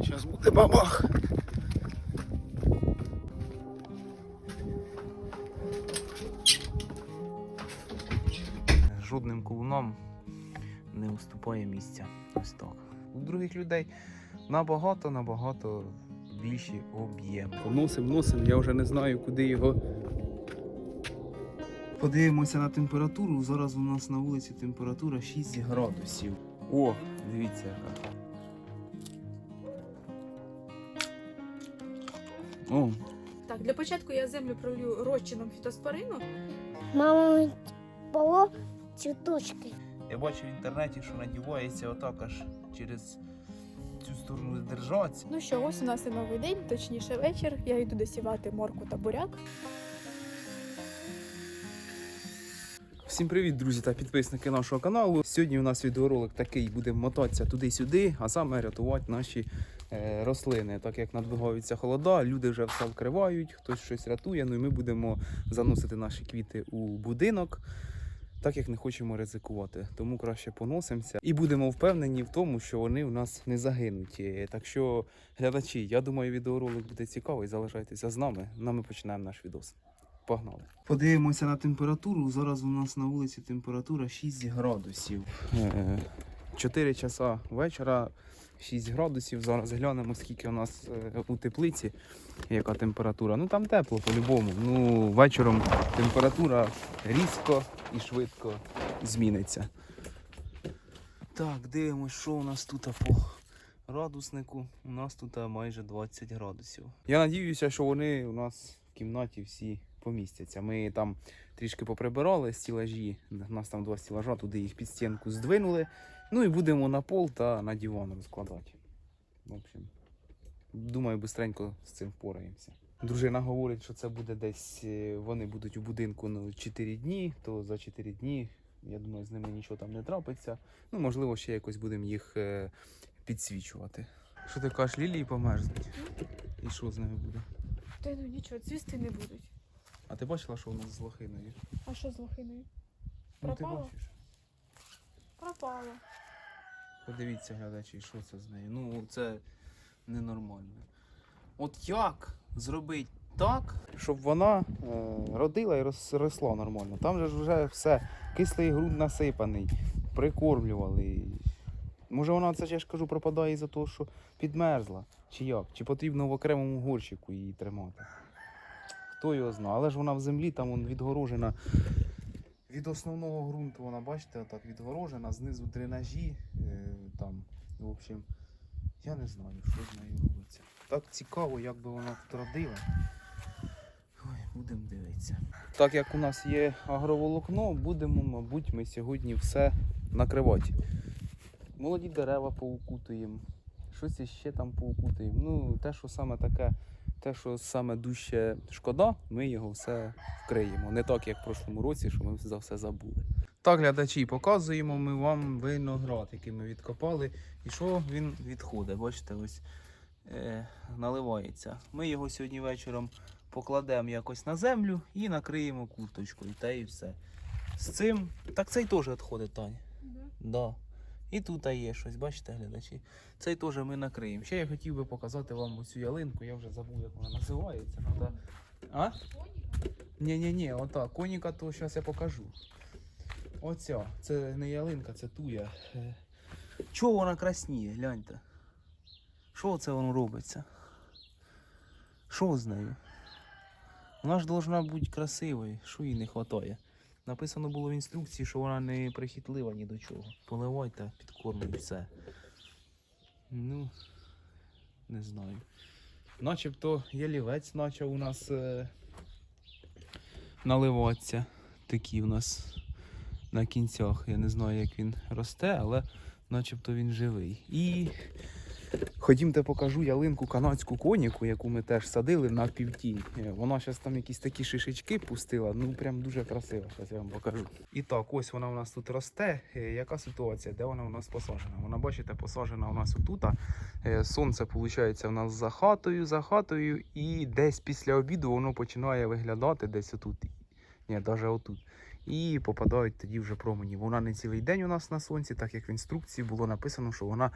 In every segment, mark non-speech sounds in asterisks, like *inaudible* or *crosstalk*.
Зараз буде бабах. Жодним ковуном не уступає місця. Ось так. У других людей набагато, набагато більші об'єми. Носим, носим, я вже не знаю, куди його. Подивимося на температуру. Зараз у нас на вулиці температура 6 градусів. О, дивіться яка. О, Так, для початку я землю пролью розчином фітоспорину. Мама поло цвіточки. Я бачив в інтернеті, що надівається отак аж через цю сторону держаться. Ну що, ось у нас і новий день, точніше вечір. Я йду досівати морку та буряк. Всім привіт, друзі та підписники нашого каналу. Сьогодні у нас відеоролик такий, будемо мотатися туди-сюди, а саме рятувати наші рослини. Так як надвигаються холода, люди вже все вкривають, хтось щось рятує. Ну і ми будемо заносити наші квіти у будинок. Так як не хочемо ризикувати, тому краще поносимося і будемо впевнені в тому, що вони у нас не загинуть. Е, Так що, глядачі, я думаю, відеоролик буде цікавий. Залишайтеся з нами. Ну, а ми починаємо наш відос. Погнали. Подивимося на температуру. Зараз у нас на вулиці температура 6 градусів. 4 часа вечора, 6 градусів. Зараз глянемо, скільки у нас е, у теплиці, яка температура. Ну там тепло по-любому. Ну, вечором температура різко і швидко зміниться. Так, дивимось, що у нас тут по градуснику. У нас тут майже 20 градусів. Я надіюся, що вони у нас в кімнаті всі помістяться. Ми там трішки поприбирали стілажі. У нас там два стілажа, туди їх під стінку здвинули. Ну і будемо на пол та на диван розкладати. В общем, думаю, бистренько з цим впораємося. Дружина говорить, що це буде десь. е, Вони будуть у будинку ну, 4 дні, то за 4 дні, я думаю, з ними нічого там не трапиться. Ну, можливо, ще якось будемо їх е, підсвічувати. Що ти кажеш, лілії померзнуть? І що з ними буде? Та ну нічого, цвісти не будуть. А ти бачила, що у нас з лохиною? А що з лохиною? Ну ти Пропала? бачиш. Пропало. Подивіться, глядачі, що це з нею. Ну, це ненормально. От як зробити так, щоб вона е, родила і рос- росла нормально. Там же ж вже все, кислий ґрунт насипаний, прикормлювали. Може вона це я ж кажу, пропадає із-за того, що підмерзла. Чи як? Чи потрібно в окремому горщику її тримати? Хто його знає, але ж вона в землі там відгорожена. Від основного ґрунту вона, бачите, отак відгорожена, знизу дренажі. Е, там, в общем, я не знаю, що з нею робиться. Так цікаво, як би вона тут. Ой, будемо дивитися. Так як у нас є агроволокно, будемо, мабуть, ми сьогодні все накривати. Молоді дерева поукутуємо, щось іще там поукутуємо. Ну, те, що саме таке, те, що саме дужче шкода, ми його все вкриємо. Не так, як в прошлому році, що ми за все забули. Так, глядачі, показуємо ми вам виноград, який ми відкопали. І що він відходить. Бачите, ось е, наливається. Ми його сьогодні вечором покладемо якось на землю і накриємо курточкою. Та і все. З цим. Так цей теж відходить, Таня. Да. І тут є щось, бачите, глядачі. Цей теж ми накриємо. Ще я хотів би показати вам оцю ялинку, я вже забув, як вона називається. Надо... А? Ні-ні-ні, ота, коніка, то зараз я покажу. Оця, це не ялинка, це туя. Е, Чого вона красніє, гляньте. Що це воно робиться? Що з нею? Вона ж должна бути красивою, що їй не вистачає. Написано було в інструкції, що вона не прихитлива ні до чого. Поливайте, підкормлюй все. Ну, не знаю. Начебто ялівець почав у нас е, наливатися. Такі у нас на кінцях. Я не знаю, як він росте, але начебто він живий. І ходімте покажу ялинку канадську коніку, яку ми теж садили на півтінь. Е, Вона зараз там якісь такі шишечки пустила, ну прям дуже красива. Зараз я вам покажу. І так, ось вона у нас тут росте. Е, Яка ситуація? Де вона у нас посаджена? Вона, бачите, посаджена у нас отут. Е, Сонце, виходить, у нас за хатою, за хатою, і десь після обіду воно починає виглядати десь отут. Ні, навіть отут. І попадають тоді вже промені. Вона не цілий день у нас на сонці, так як в інструкції було написано, що вона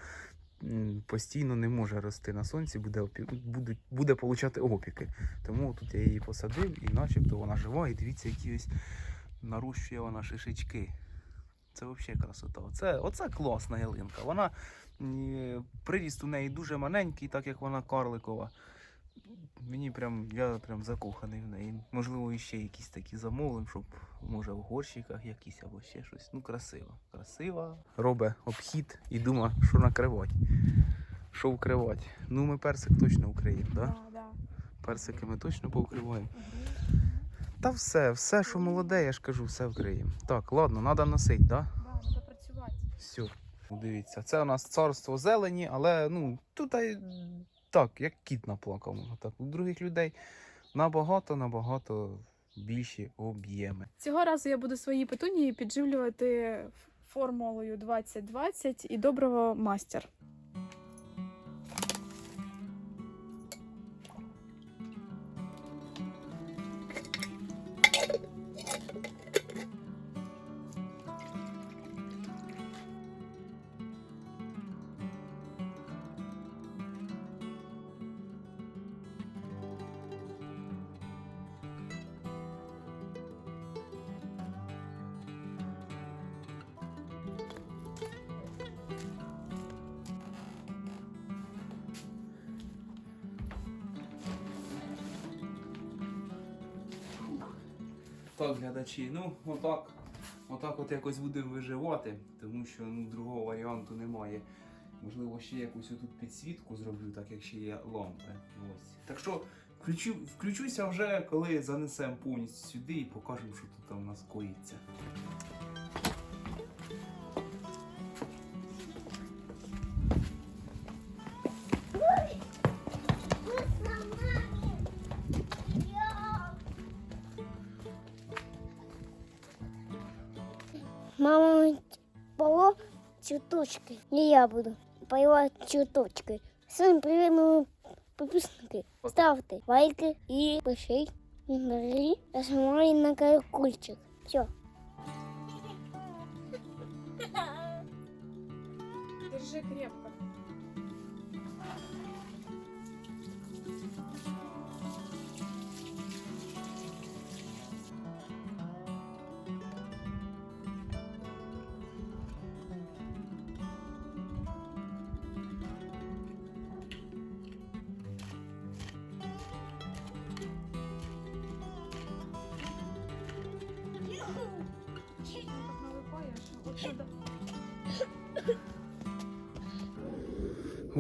постійно не може рости на сонці, буде, буде, буде получати опіки. Тому тут я її посадив і начебто вона жива. І дивіться, які ось нарощує вона шишечки. Це взагалі красота. Оце, оце класна ялинка. Вона приріст у неї дуже маленький, так як вона карликова. Мені прям, я прям закоханий в неї. Можливо, іще якісь такі замовлення, щоб може в горщиках якісь або ще щось. Ну, красиво. Красиво. Робить обхід і думає, що накривати. Що вкривати. Ну, ми персик точно укриємо, так? Да? Да, да. Персики ми точно повкриваємо. Та все, все, що молоде, я ж кажу, все вкриємо. Так, ладно, треба носити, так? Да? Да, треба працювати. Все. Дивіться, це у нас царство зелені, але ну, тут так, як кіт наплакав. Так. У других людей набагато, набагато більші об'єми. Цього разу я буду свої петунії підживлювати формулою 2020 і доброго мастер. Так, глядачі, ну отак. Отак от якось будемо виживати, тому що ну, другого варіанту немає. Можливо, ще якусь отут підсвітку зроблю, так як ще є лампи. Ось. Так що включу, включуся вже, коли занесемо повністю сюди і покажемо, що тут там у нас коїться. Цветочки. И я буду поливать цветочки. Всем привет, мои подписники. Ставьте лайки и пишите комментарии. Нажимай на колокольчик. Все. Держи крепко.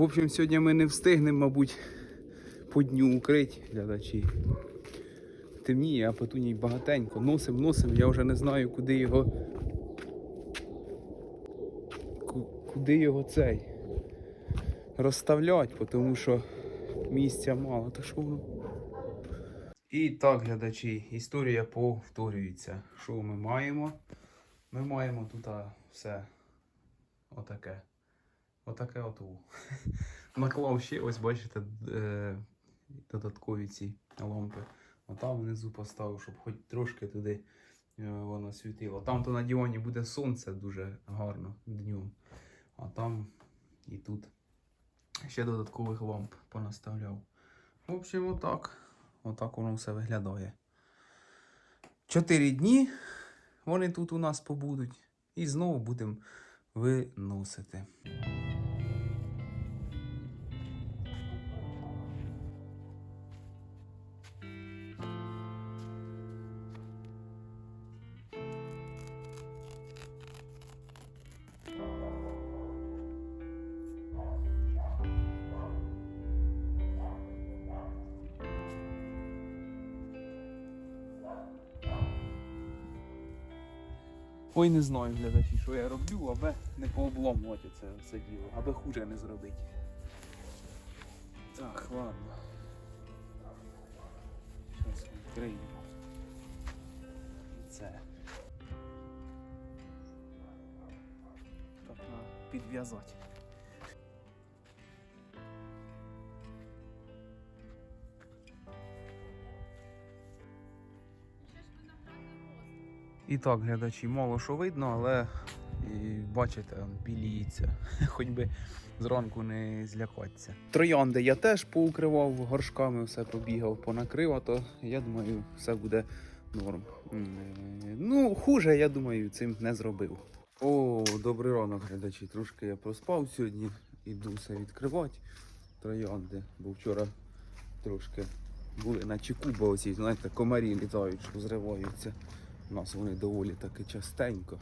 Общем, сьогодні ми не встигнемо, мабуть, по дню укрити глядачі. Темніє, а петуній багатенько. Носим, носим, я вже не знаю, куди його. Куди його цей розставлять, тому що місця мало. Так що воно. І так, глядачі, історія повторюється. Що ми маємо? Ми маємо тут все отаке. Отаке от. у. *laughs* Наклав ще, ось бачите, е, додаткові ці лампи. А там внизу поставив, щоб хоч трошки туди е, воно світило. Там то на діоні буде сонце дуже гарно днем. А там і тут ще додаткових ламп понаставляв. В общем, отак. Отак воно все виглядає. Чотири дні вони тут у нас побудуть. І знову будемо виносити. Ой, не знаю, глядачі, що я роблю, аби не пообломувати це все діло, аби хуже не зробити. Так, ладно. Зараз відкриємо. Це. Так, підв'язати. І так, глядачі, мало що видно, але І бачите, біліється. *laughs* Хоч би зранку не злякатися. Троянди я теж поукривав горшками, все побігав, понакрив, а то я думаю, все буде норм. Ну, хуже, я думаю, цим не зробив. О, добрий ранок, глядачі. Трошки я проспав сьогодні. Іду все відкривати. Троянди, бо вчора трошки були на чеку, бо оці, знаєте, комарі літають, що зриваються. У нас вони доволі таки частенько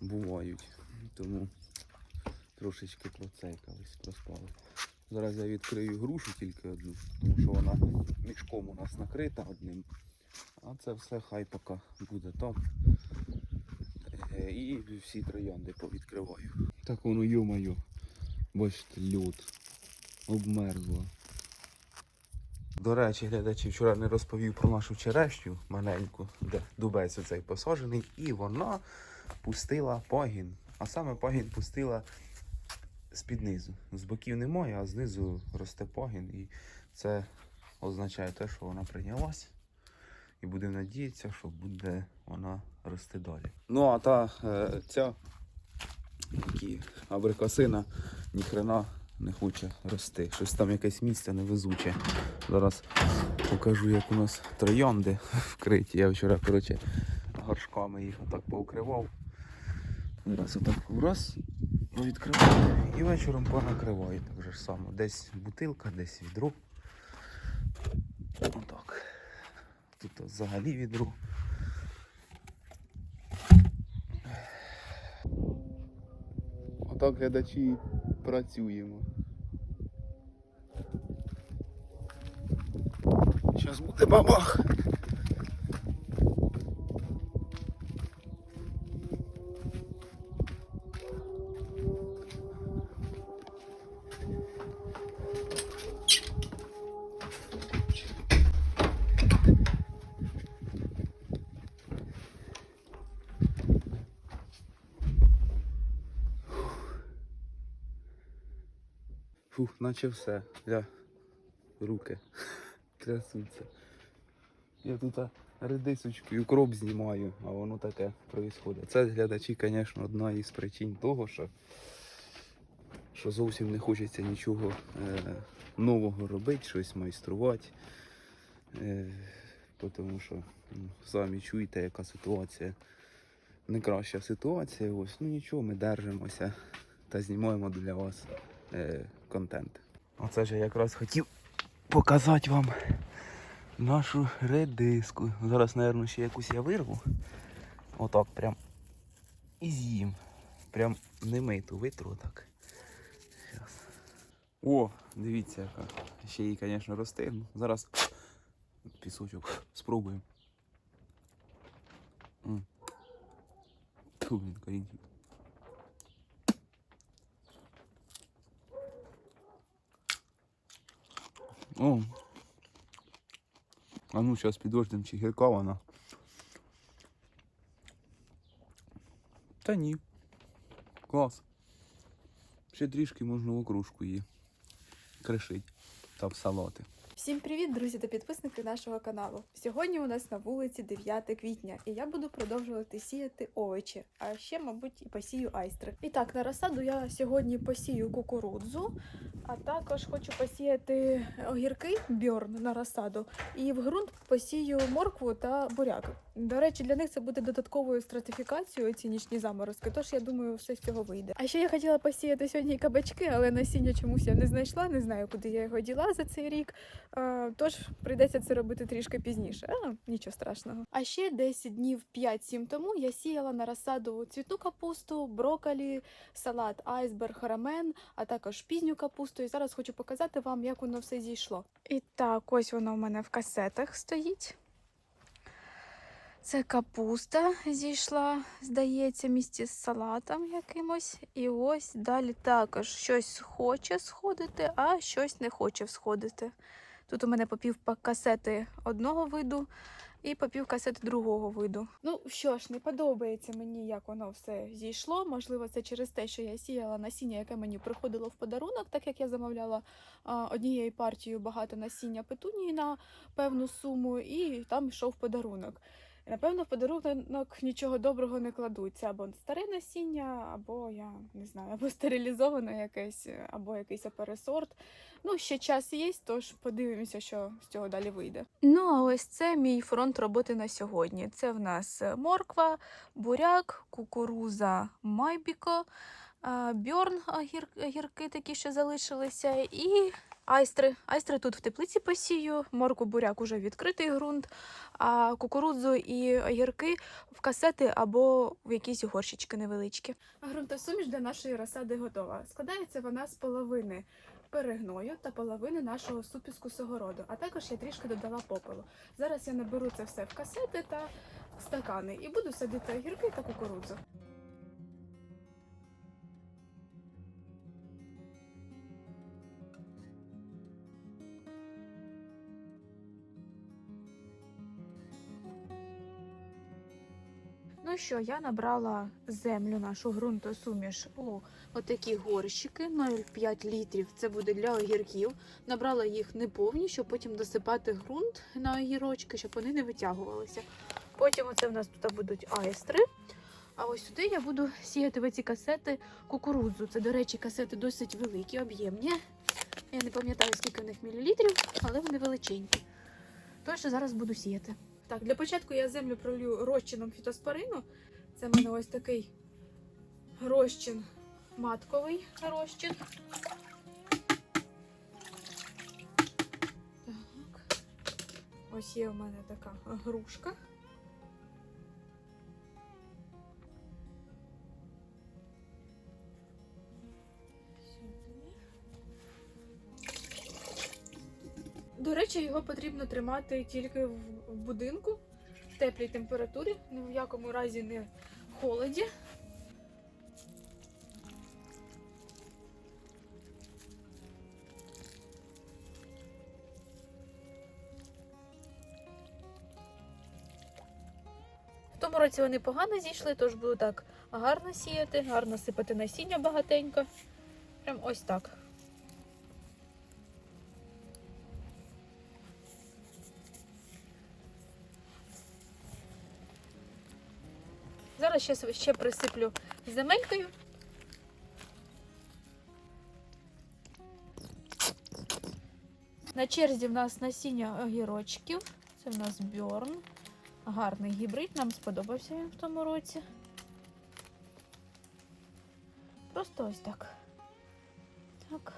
бувають. Тому трошечки процейкались, проспали. Зараз я відкрию грушу тільки одну, тому що вона мішком у нас накрита одним. А це все хай поки буде там. Е, І всі троянди повідкриваю. Так воно йомаю. Бачите, льод. Обмерзло. До речі, глядачі, вчора не розповів про нашу черешню маленьку, де дубець оцей посаджений, і вона пустила пагін. А саме пагін пустила з-під низу. З боків немає, а знизу росте пагін. І це означає те, що вона прийнялась. І будемо надіятися, що буде вона рости далі. Ну а та е, ця абрикосина ніхрена не хоче рости. Щось там якесь місце невезуче. Зараз покажу, як у нас троянди *laughs* вкриті. Я вчора, коротше, горшками їх отак поукривав. Зараз отак раз відкриваю і вечором понакриваю так же ж само. Десь бутилка, десь відро. Отак. Тут взагалі відро. Отак глядачі працюємо. Зараз буде бабах. Наче все. Я руки *laughs* трясуться. Я тут редисочку і укроп знімаю, а воно таке происходить. Це глядачі, звісно, одна із причин того, що, що зовсім не хочеться нічого е, нового робити, щось майструвати. Е, тому що ну, самі чуєте, яка ситуація. Не краща ситуація. Ось, ну нічого, ми держимося та знімаємо для вас е, контент. Оце ж я якраз хотів показати вам нашу редиску. Зараз, мабуть, ще якусь я вирву. Отак прям. І з'їм. Прям не миту витру так. Щас. О, дивіться яка. Ще її, звісно, росте. Ну, Зараз пісочок спробуємо. М. Він корінчик. О. А ну сейчас підождем, чи гірка вона. Та ні. Клас. Ще трішки можна в окружку її кришить та в салати. Всім привіт, друзі та підписники нашого каналу. Сьогодні у нас на вулиці 9 квітня, і я буду продовжувати сіяти овочі, а ще, мабуть, і посію айстри. І так, на розсаду я сьогодні посію кукурудзу, а також хочу посіяти огірки бьорн на розсаду, і в ґрунт посію моркву та буряк. До речі, для них це буде додатковою стратифікацією ці нічні заморозки, тож я думаю, все з цього вийде. А ще я хотіла посіяти сьогодні кабачки, але насіння чомусь я не знайшла, не знаю, куди я його діла за цей рік. Тож прийдеться це робити трішки пізніше. А, нічого страшного. А ще десь днів 5-7 тому я сіяла на розсаду цвітну капусту, брокколі, салат айсберг, рамен, а також пізню капусту. І зараз хочу показати вам, як воно все зійшло. І так, ось воно в мене в касетах стоїть. Це капуста зійшла, здається, місті з салатом якимось. І ось далі також щось хоче сходити, а щось не хоче всходити. Тут у мене попів касети одного виду і попів касети другого виду. Ну що ж, не подобається мені, як воно все зійшло. Можливо, це через те, що я сіяла насіння, яке мені приходило в подарунок, так як я замовляла однією партією багато насіння петунії на певну суму, і там йшов подарунок. Напевно, в подарунок нічого доброго не кладуть. Це або старе насіння, або я не знаю, або стерилізоване якесь, або якийсь пересорт. Ну, ще час є, тож подивимося, що з цього далі вийде. Ну, а ось це мій фронт роботи на сьогодні. Це в нас морква, буряк, кукуруза майбіко, бьорн огір- огірки такі, що залишилися, і айстри. Айстри тут в теплиці посію, морку буряк уже відкритий ґрунт, а кукурудзу і огірки в касети або в якісь горщички невеличкі. Грунтосуміш для нашої розсади готова. Складається вона з половини перегною та половини нашого супіску согороду, а також я трішки додала попелу. Зараз я наберу це все в касети та стакани і буду садити огірки та кукурудзу. Що, я набрала землю, нашу ґрунтосуміш у отакі горщики 0,5 літрів. Це буде для огірків. Набрала їх не повні, щоб потім досипати ґрунт на огірочки, щоб вони не витягувалися. Потім оце в нас тут будуть айстри. А ось сюди я буду сіяти в ці касети кукурудзу. Це, до речі, касети досить великі, об'ємні. Я не пам'ятаю, скільки в них мілілітрів, але вони величенькі. Тож зараз буду сіяти. Так, для початку я землю пролью розчином фітоспорину. Це в мене ось такий розчин матковий розчин. Так. Ось є у мене така грушка. До речі, його потрібно тримати тільки в будинку в теплій температурі, ні в якому разі не в холоді. В тому році вони погано зійшли, тож буду так гарно сіяти, гарно сипати насіння багатенько. Прям ось так. Зараз ще, ще присиплю земелькою. На черзі в нас насіння огірочків. Це в нас бьорн. Гарний гібрид, нам сподобався він в тому році. Просто ось так. Так.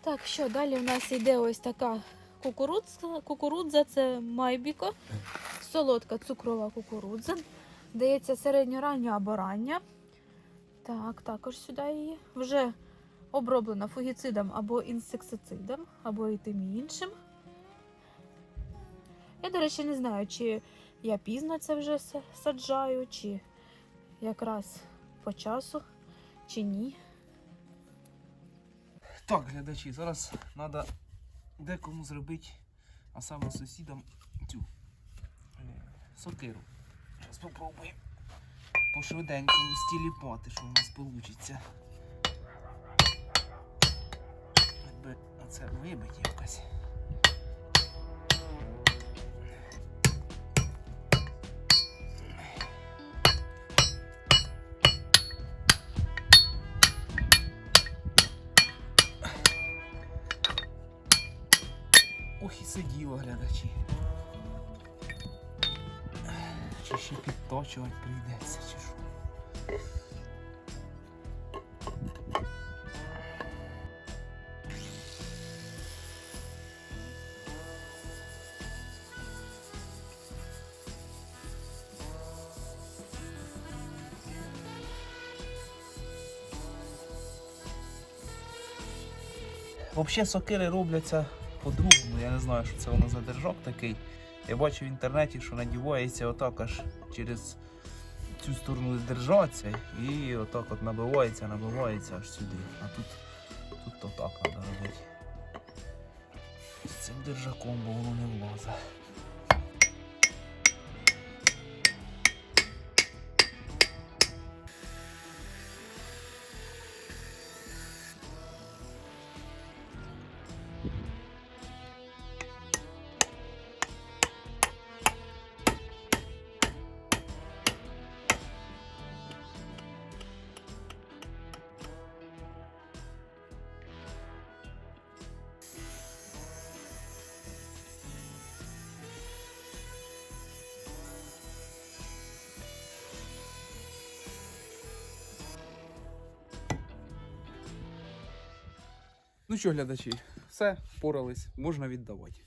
Так, що далі в нас йде ось така кукурудза. Кукурудза це майбіко. Солодка цукрова кукурудза. Дається середньорання або рання. Так, також сюди її. Вже оброблена фугіцидом або інсектицидом, або і тим іншим. Я, до речі, не знаю, чи я пізно це вже саджаю, чи якраз по часу, чи ні. Так, глядачі, зараз треба декому зробити, а саме сусідам цю сокиру. Зараз спробуємо по швиденькому стіліпати, що у нас вийде. Якби оце вибить якось. Ох і сиділо глядачі. Ще підточувати прийдеться, чи що. Взагалі сокири робляться по-другому. Я не знаю, що це воно за держок такий. Я бачу в інтернеті, що надівається отак аж через цю сторону держаться і отак от набивається, набивається аж сюди. А тут, тут отак треба робити. З цим держаком, бо воно не влазить. Ну що, глядачі, все, впорались, можна віддавати.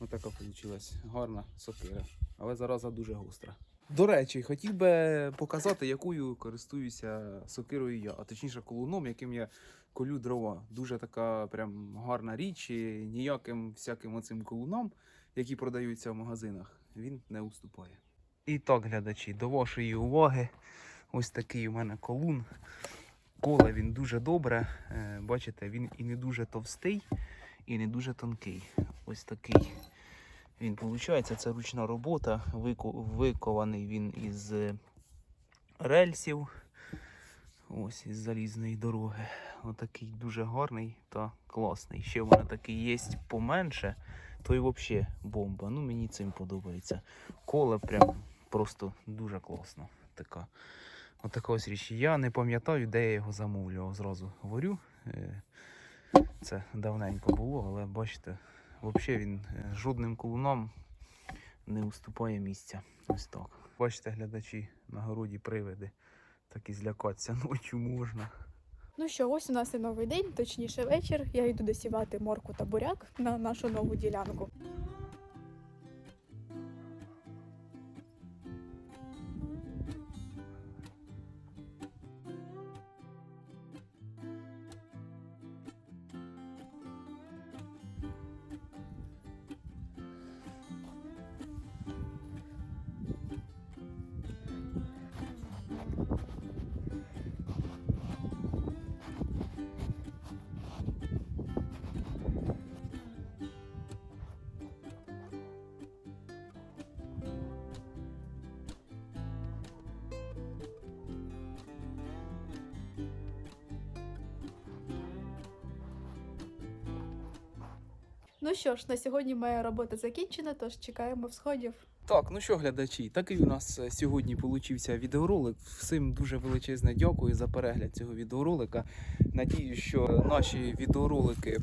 Отака вийшла гарна сокира, але зараза дуже гостра. До речі, хотів би показати, якою користуюся сокирою я, а точніше колуном, яким я колю дрова. Дуже така прям гарна річ, і ніяким всяким оцим колунам, які продаються в магазинах, він не уступає. І так, глядачі, до вашої уваги, ось такий у мене колун. Коле він дуже добре. Е, Бачите, він і не дуже товстий, і не дуже тонкий. Ось такий він виходить. Це ручна робота. Викований він із рельсів. Ось із залізної дороги. Отакий дуже гарний та класний. Ще в мене такий є поменше, то й взагалі бомба. Ну мені цим подобається. Коле прям просто дуже класно. Така. Отака ось річ. Я не пам'ятаю, де я його замовлював. Зразу говорю. Е, Це давненько було, але бачите, взагалі він е, жодним колуном не уступає місця. Ось так. Бачите, глядачі на городі привиди. Так і злякатися ночі можна. Ну що, ось у нас і новий день, точніше вечір. Я йду досівати морку та буряк на нашу нову ділянку. Ну що ж, на сьогодні моя робота закінчена, тож чекаємо всходів. Так, ну що, глядачі, такий у нас е, сьогодні получився відеоролик. Всім дуже величезне дякую за перегляд цього відеоролика. Надію, що наші відеоролики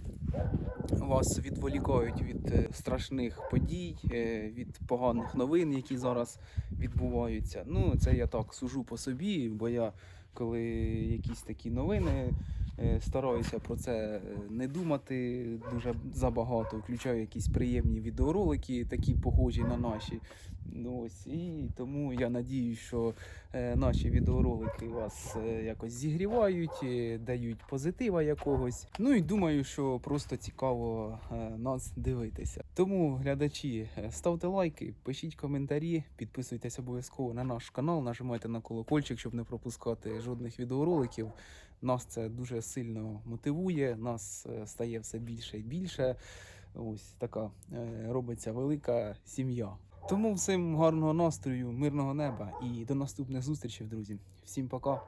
вас відволікають від е, страшних подій, е, від поганих новин, які зараз відбуваються. Ну, це я так сужу по собі, бо я коли якісь такі новини. е, Стараюся про це е, не думати дуже забагато. Включаю якісь приємні відеоролики, такі похожі на наші. Ну, ось, і тому я надію, що е, наші відеоролики вас е, якось зігрівають, е, дають позитива якогось. Ну і думаю, що просто цікаво нас дивитися. Тому, глядачі, ставте лайки, пишіть коментарі, підписуйтесь обов'язково на наш канал, нажимайте на колокольчик, щоб не пропускати жодних відеороликів. Нас це дуже сильно мотивує, нас стає все більше і більше. Ось така робиться велика сім'я. Тому всім гарного настрою, мирного неба і до наступних зустрічей, друзі. Всім пока.